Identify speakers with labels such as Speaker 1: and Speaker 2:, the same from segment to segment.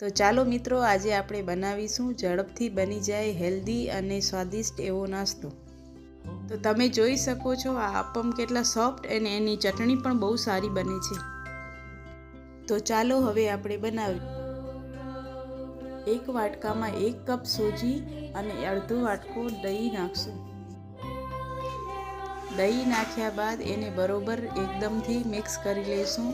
Speaker 1: તો ચાલો મિત્રો, આજે આપણે બનાવીશું ઝડપથી બની જાય હેલ્ધી અને સ્વાદિષ્ટ એવો નાસ્તો. તો તમે જોઈ શકો છો, આ આપમ કેટલા સોફ્ટ અને એની ચટણી પણ બહુ સારી બને છે. તો ચાલો હવે આપણે બનાવીએ. એક વાટકામાં એક કપ સોજી અને અડધો વાટકો દહીં નાખશું. દહીં નાખ્યા બાદ એને બરોબર એકદમથી મિક્સ કરી લઈશું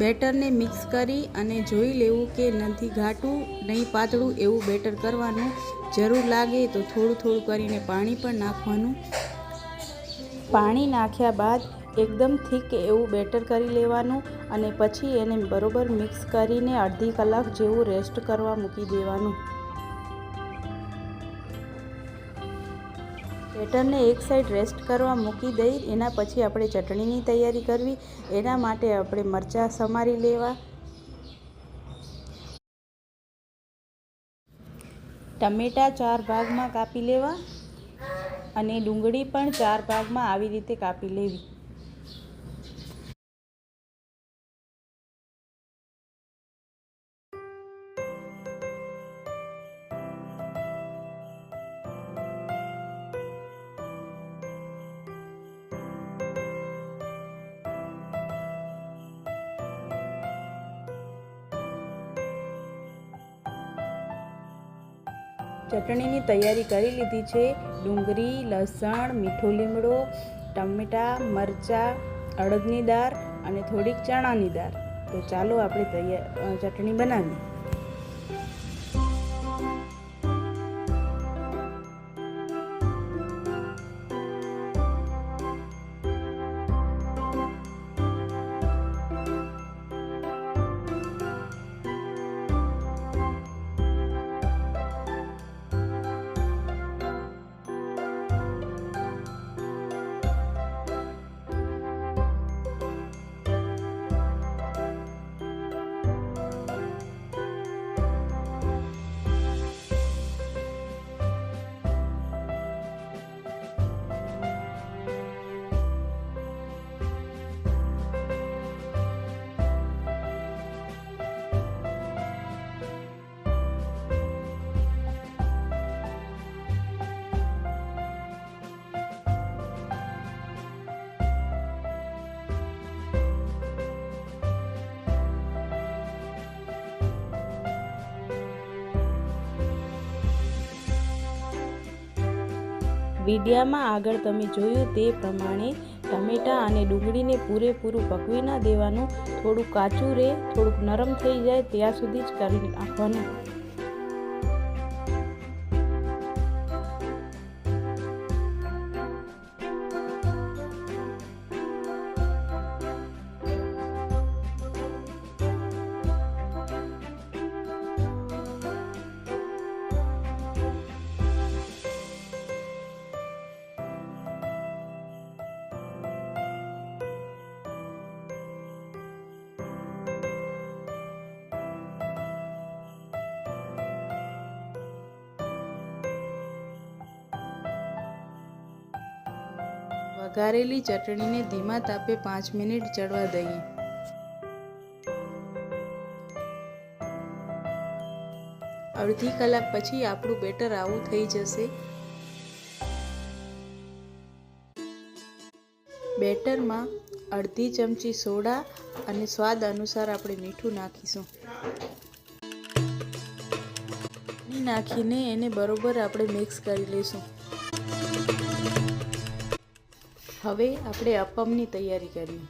Speaker 1: બેટરને મિક્સ કરી અને જોઈ લેવું કે નથી ઘાટું, નહીં પાતળું એવું બેટર કરવાનું જરૂર લાગે તો થોડું થોડું કરીને પાણી પણ નાખવાનું. પાણી નાખ્યા બાદ એકદમ થીક એવું બેટર કરી લેવાનું અને પછી એને બરોબર મિક્સ કરીને અડધી કલાક જેવું રેસ્ટ કરવા મૂકી દેવાનું. બેટરને એક સાઈડ રેસ્ટ કરવા મૂકી દઈ, એના પછી આપણે ચટણીની તૈયારી કરવી. એના માટે આપણે મરચાં સમારી લેવા. ટમેટાં ચાર ભાગમાં કાપી લેવા અને ડુંગળી પણ ચાર ભાગમાં આવી રીતે કાપી લેવી. ચટણીની તૈયારી કરી લીધી છે. ડુંગળી, લસણ, મીઠો લીમડો, ટમેટાં, મરચાં, અડદની દાળ અને થોડીક ચણાની દાળ. તો ચાલો આપણે તૈયાર ચટણી બનાવીએ. વિડીયામાં આગળ તમે જોયું તે પ્રમાણે ટમેટાં અને ડુંગળીને પૂરેપૂરું પકવી ના દેવાનું. થોડું કાચું રહે થોડુંક નરમ થઈ જાય, ત્યાં સુધી જ કરી નાખવાનું. વઘારેલી ચટણીને ધીમા તાપે પાંચ મિનિટ ચડવા દઈએ. અડધી કલાક પછી આપણું બેટર આવું થઈ જશે. બેટરમાં અડધી ચમચી સોડા અને સ્વાદ અનુસાર આપણે મીઠું નાખીશું. નાખીને એને બરોબર આપણે મિક્સ કરી લઈશું. હવે આપણે અપમની તૈયારી કરીએ.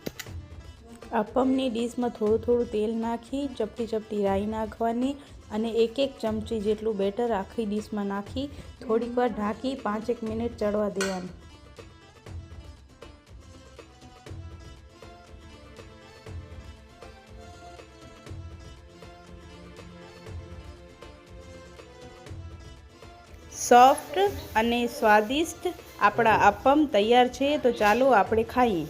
Speaker 1: અપમની ડીશમાં થોડું થોડું તેલ નાખી, ચપટી ચપટી રાઈ નાખવાની અને એક એક ચમચી જેટલું બેટર આખી ડીશમાં નાખી, થોડીક વાર ઢાંકી પાંચેક મિનિટ ચડવા દેવાનું. સોફ્ટ અને સ્વાદિષ્ટ આપણા અપમ તૈયાર છે તો ચાલો આપણે ખાઈએ.